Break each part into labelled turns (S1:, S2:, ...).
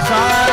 S1: Side.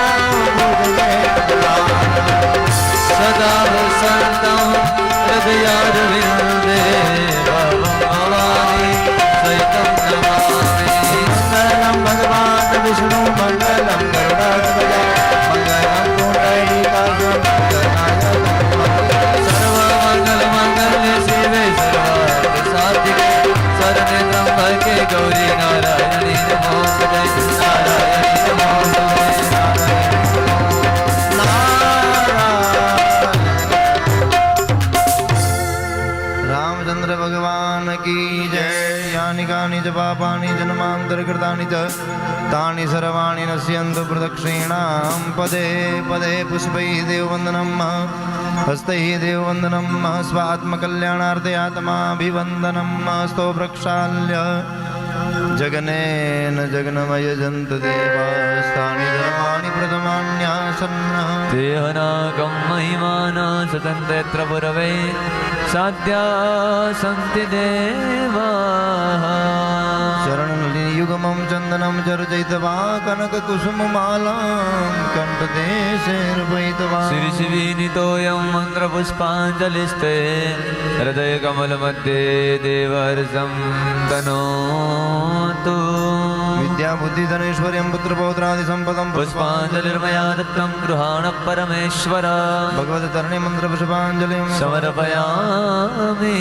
S1: दुर्कृतानि च तानि सर्वाणि नश्यन्तु प्रदक्षिणां पदे पदे पुष्पैः देववन्दनं हस्तैः देववन्दनं स्वात्मकल्याणार्थे आत्माभिवन्दनं स्तो प्रक्षाल्य जगनेन जगन्मयजन्तु देवास्तानि धर्माणि प्रथमान्यासन्नः
S2: देहनाकं महिमाना सतन्त्र पुरवे साध्या सन्ति देवाः
S1: शरणं युगमं चन्दनं चर्चयित्वा कनककुसुममालां कण्ठदेशैर्वयित्वा
S2: श्री श्रीनितोऽयं मन्त्रपुष्पाञ्जलिस्ते हृदयकमलमध्ये देवर्षं तनो
S1: विद्या बुद्धि धनेश्वर्यं पुत्र पौत्रादि पुत्रपौत्रादिसम्पदं
S2: पुष्पाञ्जलिर्मया दत्तं गृहाण परमेश्वर
S1: भगवतरणिमन्त्रपुष्पाञ्जलिं
S2: समर्पयामि।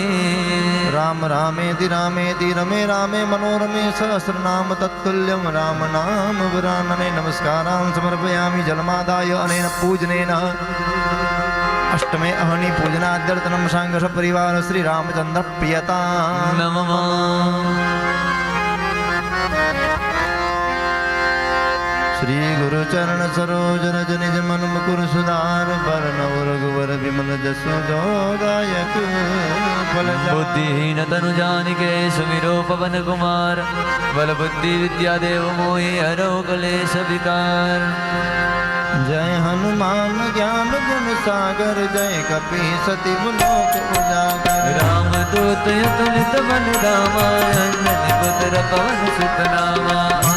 S1: राम रामेति रामेति रमे रामे मनोरमे सहस्रनाम तत्तुल्यं राम नाम वरानने नमस्कारान् समर्पयामि जलमादाय अनेन पूजनेन। अष्टमे अहनि पूजनाद्यर्थनं साङ्गसपरिवार श्रीरामचन्द्रप्रियता।
S2: नमः।
S1: श्री गुरु चरण सरोज रज निज मन मुकुर सुधार बरनव रघुवर विमल जसु जोदायक फल
S2: बुद्धिहीन तनु जानिके सुमिरो पवन कुमार बल बुद्धि विद्या देव मोहि हरो कलेश विकार।
S1: जय हनुमान ज्ञान गुण सागर जय कपी सति लोक उजागर।
S2: राम दूत यतुलित बल रामा अंजनी पुत्र पवन सुत नामा।
S1: महावीर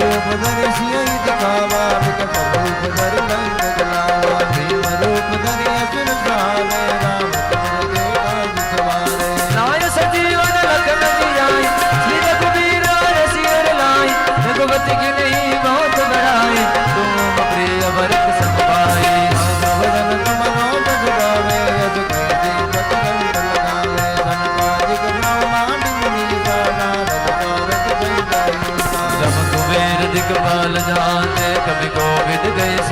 S1: रूप धरि सियहि दिखावा विकट रूप धरि रंग जलावा भीम रूप धरि असुर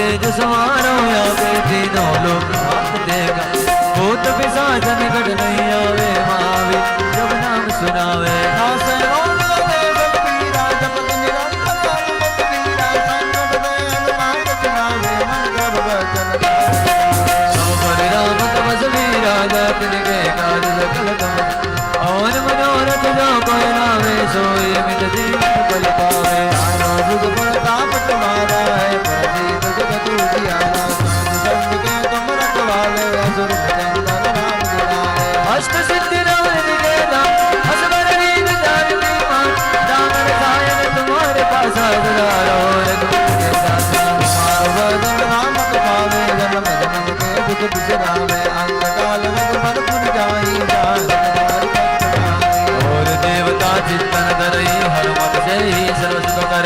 S1: तेज सवार
S2: या तीनों लोग हाथ देगा भूत पिशाच निकट नहीं आवे महावीर जब नाम सुनावे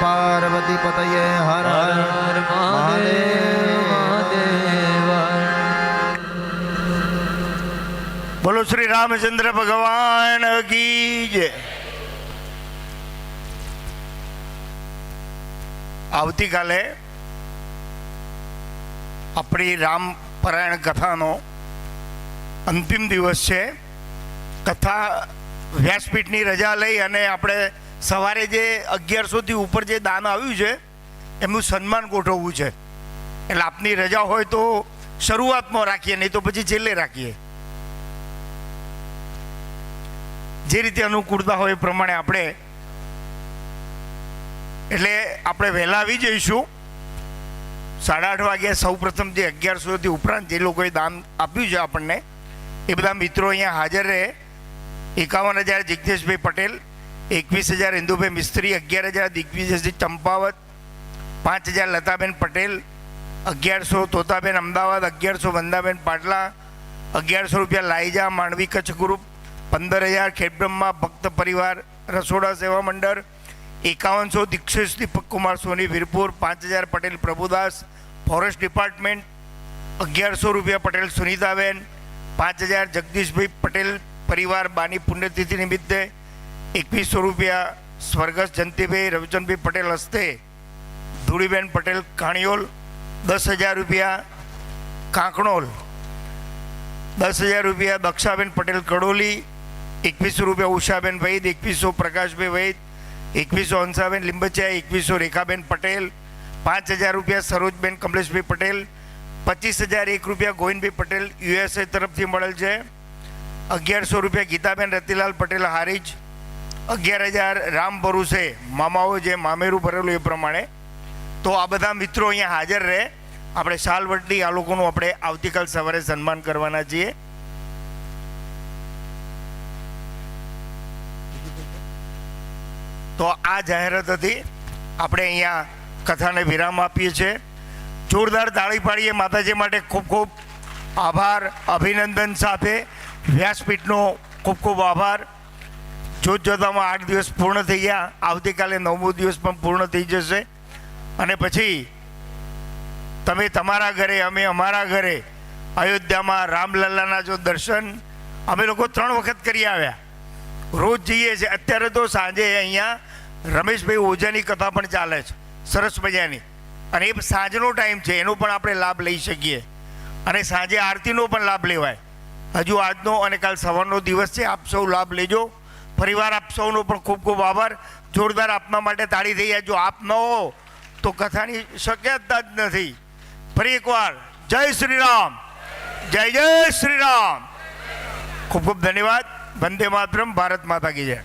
S1: પાર્વતી પતયે હર
S2: હર
S3: બોલો શ્રી રામચંદ્ર ભગવાન કી જય. આવતીકાલે આપણી રામ પરાયણ કથાનો અંતિમ દિવસ છે. કથા વ્યાસપીઠની રજા લઈ અને આપણે સવારે જે અગિયારસોથી ઉપર જે દાન આવ્યું છે, એમનું સન્માન ગોઠવવું છે. એટલે આપની રજા હોય તો શરૂઆતમાં રાખીએ, નહીં તો પછી છેલ્લે રાખીએ. જે રીતે અનુકૂળતા હોય એ પ્રમાણે આપણે, એટલે આપણે વહેલા આવી જઈશું. સાડા આઠ વાગ્યા સૌ પ્રથમ જે અગિયારસોથી ઉપરાંત જે લોકોએ દાન આપ્યું છે આપણને, એ બધા મિત્રો અહીંયા હાજર રહે. એકાવન હજાર જિજ્ઞેશભાઈ પટેલ એકવીસ હજાર ઇન્દુભાઈ મિસ્ત્રી અગિયાર હજાર દિગ્વિજયસિંહ ચંપાવત પાંચ હજાર લતાબેન પટેલ અગિયારસો તોતાબેન અમદાવાદ અગિયારસો વંદાબેન પાટલા અગિયારસો રૂપિયા લાઈજા માંડવી કચ્છ ગ્રુપ પંદર હજાર ખેડબ્રહ્મા ભક્ત પરિવાર રસોડા સેવા મંડળ એકાવનસો દીક્ષિત દીપક કુમાર સોની વીરપુર પાંચ હજાર પટેલ પ્રભુદાસ ફોરેસ્ટ ડિપાર્ટમેન્ટ અગિયારસો રૂપિયા પટેલ સુનિતાબેન પાંચ હજાર જગદીશભાઈ પટેલ પરિવાર બાની પુણ્યતિથિ નિમિત્તે એકવીસો રૂપિયા સ્વર્ગસ્થ જયંતિભાઈ રવિચંદભાઈ પટેલ હસ્તે, ધૂળીબેન પટેલ કાણિયોલ દસ હજાર રૂપિયા કાંકણોલ, દસ હજાર રૂપિયા દક્ષાબેન પટેલ કડોલી, એકવીસો રૂપિયા ઉષાબેન વૈદ, એકવીસો પ્રકાશભાઈ વૈદ, એકવીસો હંસાબેન લીંબચિયા, એકવીસો રેખાબેન પટેલ, પાંચ હજાર રૂપિયા સરોજબેન કમલેશભાઈ પટેલ, પચીસ હજાર એક રૂપિયા ગોવિંદભાઈ પટેલ યુએસએ તરફથી મળેલ છે. અગિયારસો રૂપિયા ગીતાબેન રતિલાલ પટેલ હારીજ અગિયાર હજાર રામ પરુષે મામાઓ જે મામેરું ભરેલું એ પ્રમાણે. તો આ બધા મિત્રો અહીંયા હાજર રહે. આપણે સાલવટની આ લોકોનું આપણે આવતીકાલ સવારે સન્માન કરવાના છીએ. તો આ જાહેરાત હતી. આપણે અહીંયા કથાને વિરામ આપીએ છીએ. જોરદાર તાળી પાડીએ માતાજી માટે ખૂબ ખૂબ આભાર, અભિનંદન સાથે. વ્યાસપીઠનો ખૂબ ખૂબ આભાર. જોત જોતામાં આઠ દિવસ પૂર્ણ થઈ ગયા. આવતીકાલે નવમો દિવસ પણ પૂર્ણ થઈ જશે. અને પછી તમે તમારા ઘરે, અમે અમારા ઘરે, અયોધ્યામાં રામલલ્લાના જો દર્શન અમે લોકો ત્રણ વખત કરી આવ્યા. રોજ જઈએ છીએ. અત્યારે તો સાંજે અહીંયા રમેશભાઈ ઓઝાની કથા પણ ચાલે છે, સરસ મજાની. અને એ સાંજનો ટાઈમ છે, એનો પણ આપણે લાભ લઈ શકીએ. અને સાંજે આરતીનો પણ લાભ લેવાય. હજુ આજનો અને કાલ સવારનો દિવસ છે, આપ સૌ લાભ લેજો. પરિવાર આપ સૌનો પણ ખૂબ ખૂબ આભાર. જોરદાર આપના માટે તાળી થઈ જાય જો આપ ન હો, તો કથાની શક્યતા જ નથી. ફરી એકવાર, જય શ્રી રામ જય જય શ્રી રામ ખૂબ ખૂબ ધન્યવાદ. વંદે માતરમ. ભારત માતા કી જય.